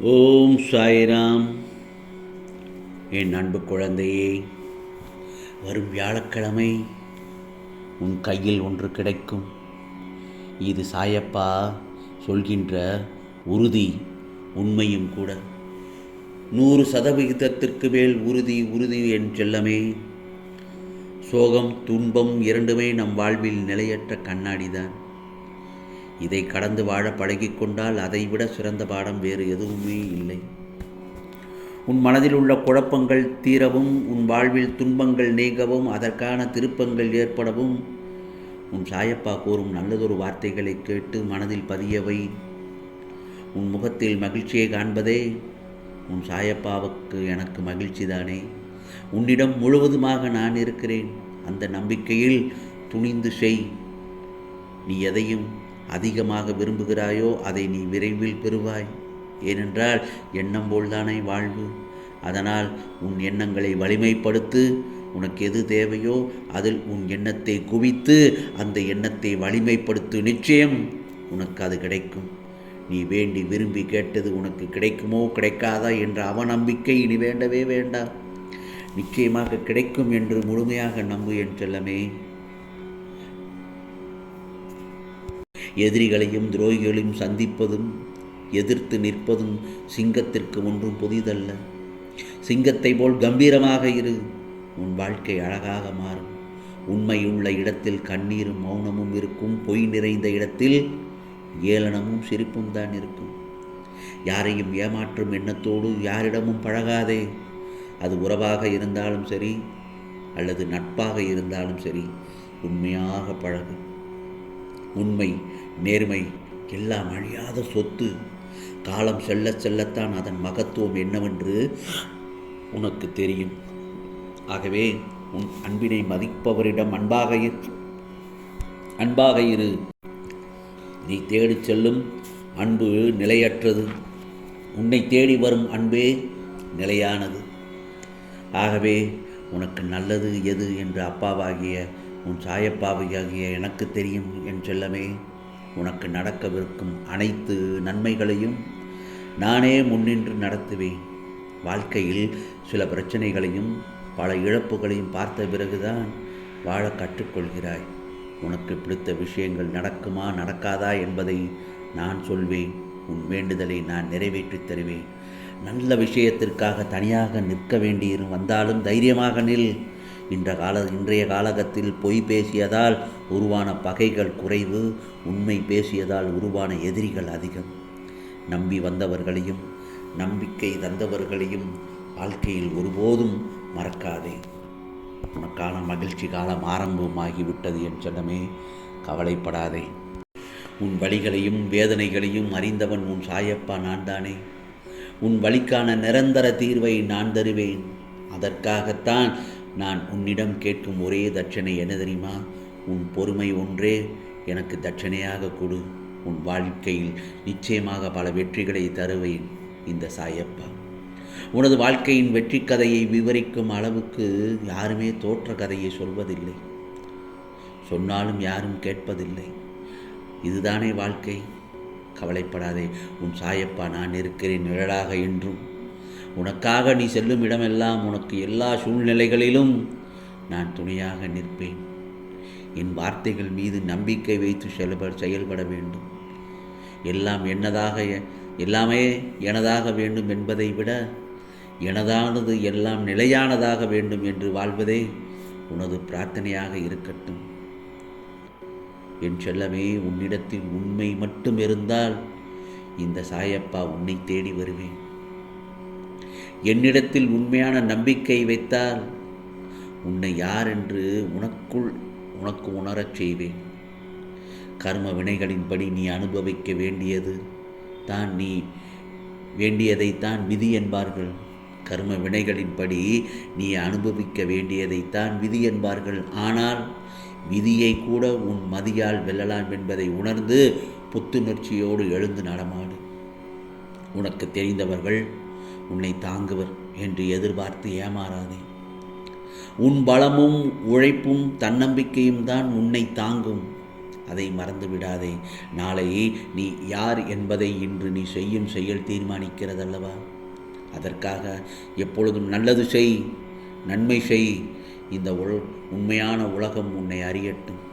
ஓம் சாய்ராம். என் அன்பு குழந்தையே வரும் வியாழக்கிழமை உன் கையில் ஒன்று கிடைக்கும். இது சாயப்பா சொல்கின்ற உறுதி உண்மையும் கூட. நூறு சதவிகிதத்திற்கு மேல் உறுதி உறுதி என் செல்லமே. சோகம் துன்பம் இரண்டுமே நம் வாழ்வில் நிலையற்ற கண்ணாடிதான். இதை கடந்து வாழ பழகிக்கொண்டால் அதைவிட சிறந்த பாடம் வேறு எதுவுமே இல்லை. உன் மனதில் உள்ள குழப்பங்கள் தீரவும் உன் வாழ்வில் துன்பங்கள் நீங்கவும் அதற்கான திருப்பங்கள் ஏற்படவும். உன் சாயப்பா கூறும் நல்லதொரு வார்த்தைகளை கேட்டு மனதில் பதியவை. உன் முகத்தில் மகிழ்ச்சியை காண்பதே உன் சாயப்பாவுக்கு எனக்கு மகிழ்ச்சி தானே உன்னிடம் முழுவதுமாக நான் இருக்கிறேன். அந்த நம்பிக்கையில் துணிந்து செய். நீ எதையும் அதிகமாக விரும்புகிறாயோ அதை நீ விரைவில் பெறுவாய். ஏனென்றால் எண்ணம் போல்தானே வாழ்வு. அதனால் உன் எண்ணங்களை வலிமைப்படுத்து உனக்கு எது தேவையோ அதில் உன் எண்ணத்தை குவித்து அந்த எண்ணத்தை வலிமைப்படுத்து நிச்சயம் உனக்கு அது கிடைக்கும். நீ வேண்டி விரும்பி கேட்டது உனக்கு கிடைக்குமோ கிடைக்காதா என்ற அவநம்பிக்கை இனி வேண்டவே வேண்டாம். நிச்சயமாக கிடைக்கும் என்று முழுமையாக நம்பு என் செல்லமே. எதிரிகளையும் துரோகிகளையும் சந்திப்பதும் எதிர்த்து நிற்பதும் சிங்கத்திற்கு ஒன்றும் புதிதல்ல. சிங்கத்தை போல் கம்பீரமாக இரு உன் வாழ்க்கை அழகாக மாறும். உண்மையுள்ள இடத்தில் கண்ணீரும் மௌனமும் இருக்கும். பொய் நிறைந்த இடத்தில் ஏளனமும் சிரிப்பும் தான் இருக்கும். யாரையும் ஏமாற்றும் எண்ணத்தோடு யாரிடமும் பழகாதே. அது உறவாக இருந்தாலும் சரி அல்லது நட்பாக இருந்தாலும் சரி உண்மையாக பழகு. உண்மை நேர்மை எல்லாம் அழியாத சொத்து. காலம் செல்ல செல்லத்தான் அதன் மகத்துவம் என்னவென்று உனக்கு தெரியும். ஆகவே உன் அன்பினை மதிப்பவரிடம் அன்பாக இரு. அன்பாக இரு. நீ தேடிச் செல்லும் அன்பு நிலையற்றது. உன்னை தேடி வரும் அன்பே நிலையானது. ஆகவே உனக்கு நல்லது எது என்று அப்பாவாகிய உன் சாயப்பாவையாகிய எனக்கு தெரியும் என் செல்லமே. உனக்கு நடக்கவிருக்கும் அனைத்து நன்மைகளையும் நானே முன்னின்று நடத்துவேன். வாழ்க்கையில் சில பிரச்சனைகளையும் பல இழப்புகளையும் பார்த்த பிறகுதான் வாழ கற்றுக்கொள்கிறாய். உனக்கு பிடித்த விஷயங்கள் நடக்குமா நடக்காதா என்பதை நான் சொல்வேன். உன் வேண்டுதலை நான் நிறைவேற்றித் தருவேன். நல்ல விஷயத்திற்காக தனியாக நிற்க வேண்டியிரு வந்தாலும் தைரியமாக நில். இன்ற கால இன்றைய காலகத்தில் பொய் பேசியதால் உருவான பகைகள் குறைவு உண்மை பேசியதால் உருவான எதிரிகள் அதிகம். நம்பி வந்தவர்களையும் நம்பிக்கை தந்தவர்களையும் வாழ்க்கையில் ஒருபோதும் மறக்காதே. உனக்கான மகிழ்ச்சி காலம் ஆரம்பமாகிவிட்டது என் செல்லமே கவலைப்படாதே. உன் வழிகளையும் வேதனைகளையும் அறிந்தவன் உன் சாயப்பா நான் தானே உன் வழிக்கான நிரந்தர தீர்வை நான் தருவேன். அதற்காகத்தான் நான் உன்னிடம் கேட்கும் ஒரே தட்சணை என்ன தெரியுமா? உன் பொறுமை ஒன்றே. எனக்கு தட்சணையாக கொடு. உன் வாழ்க்கையில் நிச்சயமாக பல வெற்றிகளை தருவேன். இந்த சாயப்பா. உனது வாழ்க்கையின் வெற்றி கதையை விவரிக்கும் அளவுக்கு யாருமே தோற்ற கதையை சொல்வதில்லை. சொன்னாலும் யாரும் கேட்பதில்லை. இதுதானே வாழ்க்கை. கவலைப்படாதே. உன் சாயப்பா நான் இருக்கிறேன் நிழலாக என்றும். உனக்காக நீ செல்லும் இடமெல்லாம் உனக்கு எல்லா சூழ்நிலைகளிலும் நான் துணையாக நிற்பேன். என் வார்த்தைகள் மீது நம்பிக்கை வைத்து செல்ப செயல்பட வேண்டும். எல்லாம் என்னதாக எல்லாமே எனதாக வேண்டும் என்பதை விட எனதானது எல்லாம் நிலையானதாக வேண்டும் என்று வாழ்வதே உனது பிரார்த்தனையாக இருக்கட்டும். என் செல்லமே உன்னிடத்தில் உண்மை மட்டும் இருந்தால் இந்த சாயப்பா உன்னை தேடி வருவேன். என்னிடத்தில் உண்மையான நம்பிக்கை வைத்தால் உன்னை யார் என்று உனக்குள் உனக்கு உணரச் செய்வேன். கர்ம வினைகளின்படி நீ அனுபவிக்க வேண்டியது தான் நீ வேண்டியதைத்தான் விதி என்பார்கள். கர்ம வினைகளின்படி நீ அனுபவிக்க வேண்டியதைத்தான் விதி என்பார்கள். ஆனால் விதியை கூட உன் மதியால் வெல்லலாம் என்பதை உணர்ந்து புத்துணர்ச்சியோடு எழுந்து நடமாடு. உனக்கு தெரிந்தவர்கள் உன்னை தாங்குவர் என்று எதிர்பார்த்து ஏமாறாதே. உன் பலமும் உழைப்பும் தன்னம்பிக்கையும் தான் உன்னை தாங்கும். அதை மறந்து விடாதே. நாளையே நீ யார் என்பதை இன்று நீ செய்யும் செயல் தீர்மானிக்கிறதல்லவா? அதற்காக எப்பொழுதும் நல்லது செய் நன்மை செய். இந்த உள் உண்மையான உலகம் உன்னை அறியட்டும்.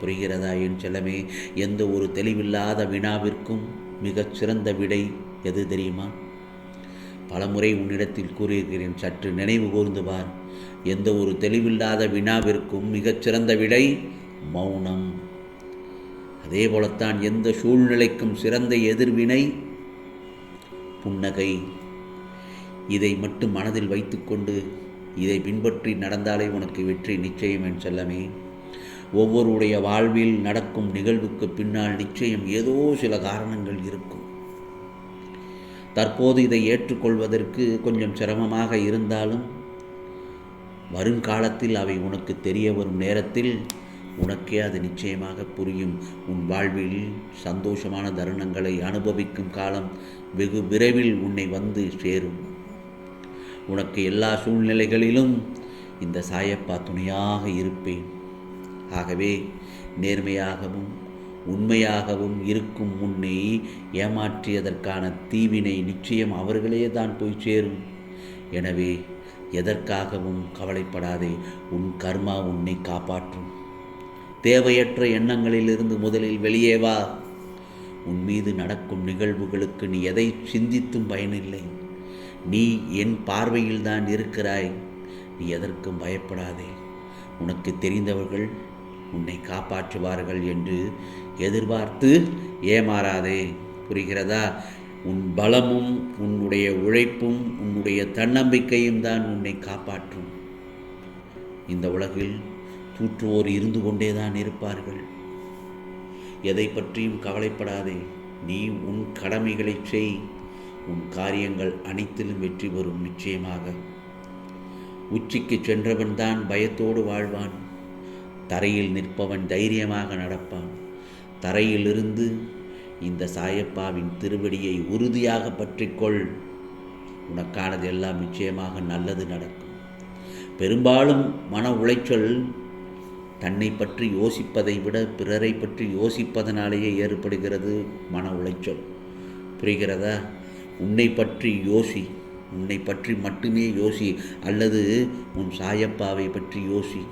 புரிகிறதா என் செல்லமே? எந்த ஒரு தெளிவில்லாத வினாவிற்கும் மிகச் சிறந்த விடை எது தெரியுமா? பலமுறை உன்னிடத்தில் கூறியிருக்கிறேன். சற்று நினைவு கூர்ந்து பார். எந்த ஒரு தெளிவில்லாத வினாவிற்கும் மிகச்சிறந்த விடை மௌனம். அதே போலத்தான் எந்த சூழ்நிலைக்கும் சிறந்த எதிர்வினை புன்னகை. இதை மட்டும் மனதில் வைத்துக்கொண்டு இதை பின்பற்றி நடந்தாலே உனக்கு வெற்றி நிச்சயம் என் செல்லமே. ஒவ்வொருடைய வாழ்வில் நடக்கும் நிகழ்வுக்கு பின்னால் நிச்சயம் ஏதோ சில காரணங்கள் இருக்கும். தற்போது இதை ஏற்றுக்கொள்வதற்கு கொஞ்சம் சிரமமாக இருந்தாலும் வருங்காலத்தில் அவை உனக்கு தெரிய வரும் நேரத்தில் உனக்கே அது நிச்சயமாக புரியும். உன் வாழ்வில் சந்தோஷமான தருணங்களை அனுபவிக்கும் காலம் வெகு விரைவில் உன்னை வந்து சேரும். உனக்கு எல்லா சூழ்நிலைகளிலும் இந்த சாயப்பா துணையாக இருப்பேன். ஆகவே நேர்மையாகவும் உண்மையாகவும் இருக்கும் முன்னே ஏமாற்றியதற்கான தீவினை நிச்சயம் அவர்களே தான் போய் சேரும். எனவே எதற்காகவும் கவலைப்படாதே உன் கர்மா உன்னை காப்பாற்றும். தேவையற்ற எண்ணங்களிலிருந்து முதலில் வெளியே வா. உன் மீது நடக்கும் நிகழ்வுகளுக்கு நீ எதை சிந்தித்தும் பயனில்லை. நீ என் பார்வையில் தான் இருக்கிறாய். நீ எதற்கும் பயப்படாதே. உனக்கு தெரிந்தவர்கள் உன்னை காப்பாற்றுவார்கள் என்று எதிர்பார்த்து ஏமாறாதே. புரிகிறதா? உன் பலமும் உன்னுடைய உழைப்பும் உன்னுடைய தன்னம்பிக்கையும் தான் உன்னை காப்பாற்றும். இந்த உலகில் தூற்றுவோர் இருந்து கொண்டே தான் இருப்பார்கள். எதை பற்றியும் கவலைப்படாதே. நீ உன் கடமைகளை செய். உன் காரியங்கள் அனைத்திலும் வெற்றி பெறும் நிச்சயமாக. உச்சிக்கு சென்றவன் தான் பயத்தோடு வாழ்வான். தரையில் நிற்பவன் தைரியமாக நடப்பான். தரையிலிருந்து இந்த சாயப்பாவின் திருவடியை உறுதியாக பற்றிக்கொள். உனக்கானது எல்லாம் நிச்சயமாக நல்லது நடக்கும். பெரும்பாலும் மன உளைச்சல் தன்னை பற்றி யோசிப்பதை விட பிறரை பற்றி யோசிப்பதனாலேயே ஏற்படுகிறது மன உளைச்சல். புரிகிறதா? உன்னை பற்றி யோசி. உன்னை பற்றி மட்டுமே யோசி. அல்லது உன் சாயப்பாவை பற்றி யோசி.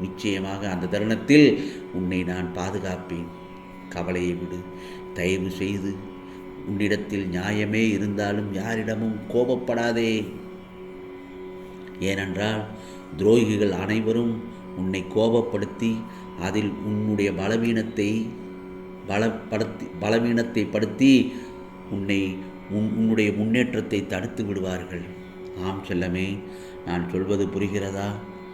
நிச்சயமாக அந்த தருணத்தில் உன்னை நான் பாதுகாப்பேன். கவலையை விடு. தயவு செய்து உன்னிடத்தில் நியாயமே இருந்தாலும் யாரிடமும் கோபப்படாதே. ஏனென்றால் துரோகிகள் அனைவரும் உன்னை கோபப்படுத்தி அதில் உன்னுடைய பலவீனத்தை பலப்படுத்தி பலவீனத்தை படுத்தி உன்னை உன் உன்னுடைய முன்னேற்றத்தை தடுத்து விடுவார்கள். ஆம் செல்லமே நான் சொல்வது புரிகிறதா?